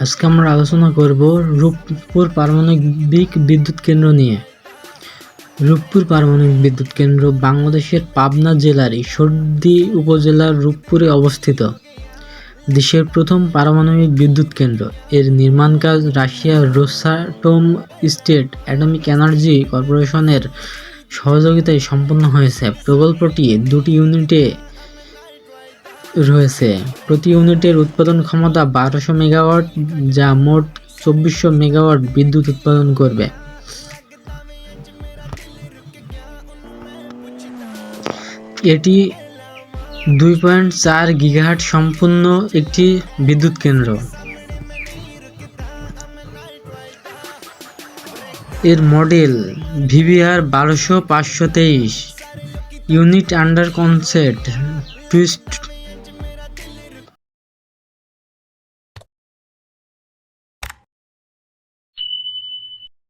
আজকে আমরা আলোচনা করব রূপপুর পারমাণবিক বিদ্যুৎ কেন্দ্র নিয়ে। রূপপুর পারমাণবিক বিদ্যুৎ কেন্দ্র বাংলাদেশের পাবনা জেলার ঈশ্বরদী উপজেলার রূপপুরে অবস্থিত। দেশের প্রথম পারমাণবিক বিদ্যুৎ কেন্দ্র। এর নির্মাণ কাজ রাশিয়ার রোসাটম স্টেট অ্যাটমিক এনার্জি কর্পোরেশনের সহযোগিতায় সম্পন্ন হয়েছে। প্রকল্পটি দুটি ইউনিটে রয়েছে। প্রতি ইউনিটের উৎপাদন ক্ষমতা বারোশো মেগাওয়াট, যা মোট চব্বিশশো মেগাওয়াট বিদ্যুৎ উৎপাদন করবে। এটি দুই পয়েন্ট চার গিগাহাট সম্পূর্ণ একটি বিদ্যুৎ কেন্দ্র। এর মডেল ভিভিআর বারোশো পাঁচশো তেইশ। Unit under concept, twist